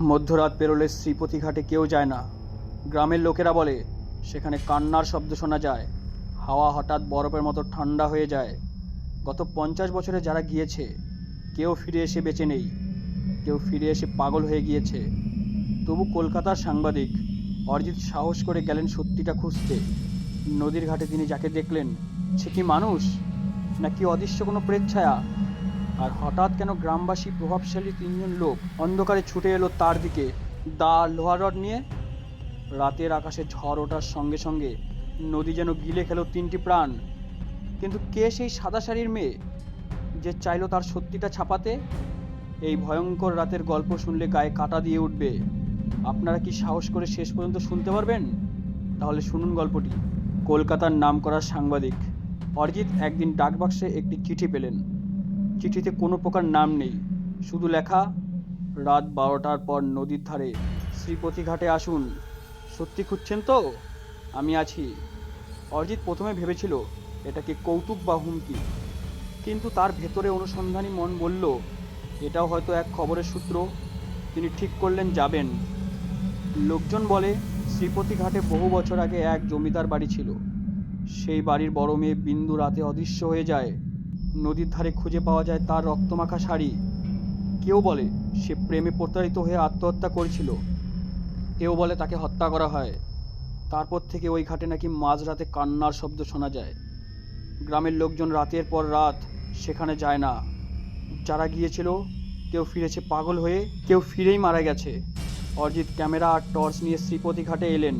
মধ্যরাত পেরোলে শ্রীপতি ঘাটে কেউ যায় না। গ্রামের লোকেরা বলে, সেখানে কান্নার শব্দ শোনা যায়। হাওয়া হঠাৎ বরফের মতো ঠান্ডা হয়ে যায়। গত পঞ্চাশ বছরে যারা গিয়েছে, কেউ ফিরে এসে বেঁচে নেই। কেউ ফিরে এসে পাগল হয়ে গিয়েছে। তবু কলকাতার সাংবাদিক অরিজিৎ সাহস করে গেলেন সত্যিটা খুঁজতে। নদীর ঘাটে তিনি যাকে দেখলেন, সে কি মানুষ? নাকি অদৃশ্য কোনো প্রেতছায়া আর হঠাৎ কেন গ্রামবাসী প্রভাবশালী তিনজন লোক অন্ধকারে ছুটে এলো তার দিকে, দা লোহার রড নিয়ে? রাতের আকাশে ঝড় ওঠার সঙ্গে সঙ্গে নদী যেন গিলে খেলো তিনটি প্রাণ। কিন্তু কে সেই সাদা শাড়ির মেয়ে যে চাইলো তার সত্যিটা ছাপাতে? এই ভয়ঙ্কর রাতের গল্প শুনলে গায়ে কাটা দিয়ে উঠবে। আপনারা কি সাহস করে শেষ পর্যন্ত শুনতে পারবেন? তাহলে শুনুন গল্পটি। কলকাতার নাম করা সাংবাদিক অরিজিৎ একদিন ডাকবাক্সে একটি চিঠি পেলেন। চিঠিতে কোনো প্রকার নাম নেই। শুধু লেখা, রাত বারোটার পর নদীর ধারে শ্রীপতি ঘাটে আসুন। সত্যি খুঁজছেন তো? আমি আছি। অরিজিৎ প্রথমে ভেবেছিল, এটা কি কৌতুক বা হুমকি? কিন্তু তার ভেতরে অনুসন্ধানী মন বলল, এটাও হয়তো এক খবরের সূত্র। তিনি ঠিক করলেন যাবেন। লোকজন বলে শ্রীপতি ঘাটে বহু বছর আগে এক জমিদার বাড়ি ছিল। সেই বাড়ির বড় মেয়ে বিন্দু রাতে অদৃশ্য হয়ে যায়। নদীর ধারে খুঁজে পাওয়া যায় তার রক্তমাখা শাড়ি। কেউ বলে, সে প্রেমে প্রতারিত হয়ে আত্মহত্যা করেছিল। কেউ বলে তাকে হত্যা করা হয়। তারপর থেকে ওই ঘাটে নাকি মাঝরাতে কান্নার শব্দ শোনা যায়। গ্রামের লোকজন রাতের পর রাত সেখানে যায় না। যারা গিয়েছিল, কেউ ফিরেছে পাগল হয়ে, কেউ ফিরেই মারা গেছে। অরিজিৎ ক্যামেরা আর টর্চ নিয়ে শ্রীপতি ঘাটে এলেন।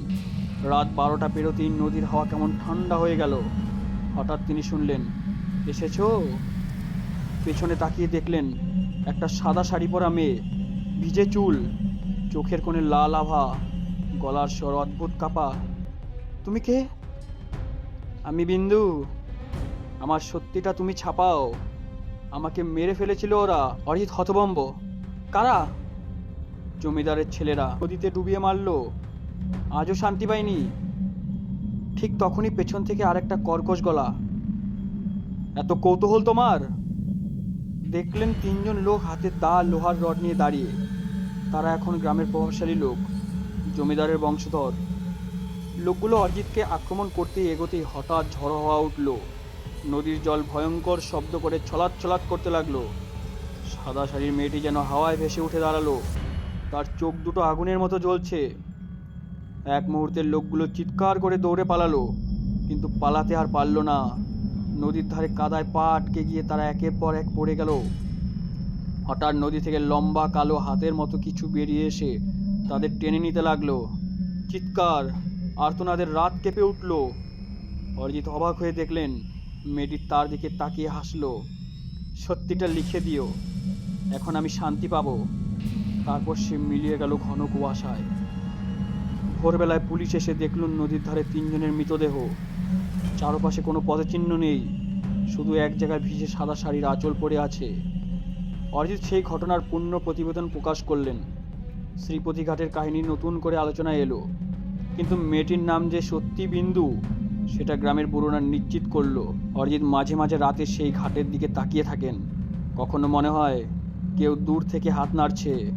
রাত বারোটা পেরোতেই নদীর হাওয়া কেমন ঠান্ডা হয়ে গেল। হঠাৎ তিনি শুনলেন এসেছ? পেছনে তাকিয়ে দেখলেন একটা সাদা শাড়ি পরা মেয়ে, ভিজে চুল, চোখের কোণে লাল আভা, গলার স্বর অদ্ভুত কাপা। তুমি কে? আমি বিন্দু। আমার সত্যিটা তুমি ছাপাও। আমাকে মেরে ফেলেছিল ওরা অরিজিৎ হতবম্ব কারা? জমিদারের ছেলেরা নদীতে ডুবিয়ে মারলো। আজও শান্তি পাইনি। ঠিক তখনই পেছন থেকে আরেকটা কর্কশ গলা এত কৌতূহল তোমার? দেখলেন তিনজন লোক হাতে দা লোহার রড নিয়ে দাঁড়িয়ে। তারা এখন গ্রামের প্রভাবশালী লোক, জমিদারের বংশধর। লোকগুলো অরিজিৎকে আক্রমণ করতেই এগোতেই হঠাৎ ঝড়ো হওয়া উঠল। নদীর জল ভয়ঙ্কর শব্দ করে ছলাৎ ছলাৎ করতে লাগল। সাদা শাড়ির মেয়েটি যেন হাওয়ায় ভেসে উঠে দাঁড়াল। তার চোখ দুটো আগুনের মতো জ্বলছে। এক মুহূর্তের লোকগুলো চিৎকার করে দৌড়ে পালালো, কিন্তু পালাতে আর পারল না। নদীর ধারে কাদায় পা আটকে গিয়ে তারা একের পর এক পড়ে গেল। হঠাৎ নদী থেকে লম্বা কালো হাতের মতো কিছু বেরিয়ে এসে তাদের টেনে নিতে লাগল। চিৎকার, আর্তনাদের রাত কেঁপে উঠল। অরিজিৎ অবাক হয়ে দেখলেন, মেয়েটি তার দিকে তাকিয়ে হাসলো। সত্যিটা লিখে দিও, এখন আমি শান্তি পাবো। তারপর সে মিলিয়ে গেল ঘন কুয়াশায়। ভোরবেলায় পুলিশ এসে দেখল নদীর ধারে তিনজনের মৃতদেহ। চারপাশে কোনো পদচিহ্ন নেই। শুধু এক জায়গায় ভিজে সাদা শাড়ির আঁচল পড়ে আছে। অরিজিৎ সেই ঘটনার পূর্ণ প্রতিবেদন প্রকাশ করলেন। শ্রীপতি ঘাটের কাহিনী নতুন করে আলোচনায় এলো। কিন্তু মেয়েটির নাম যে সত্যি বিন্দু, সেটা গ্রামের বুড়োরা নিশ্চিত করল। অরিজিৎ মাঝে মাঝে রাতে সেই ঘাটের দিকে তাকিয়ে থাকেন। কখনো মনে হয়, কেউ দূর থেকে হাত নাড়ছে।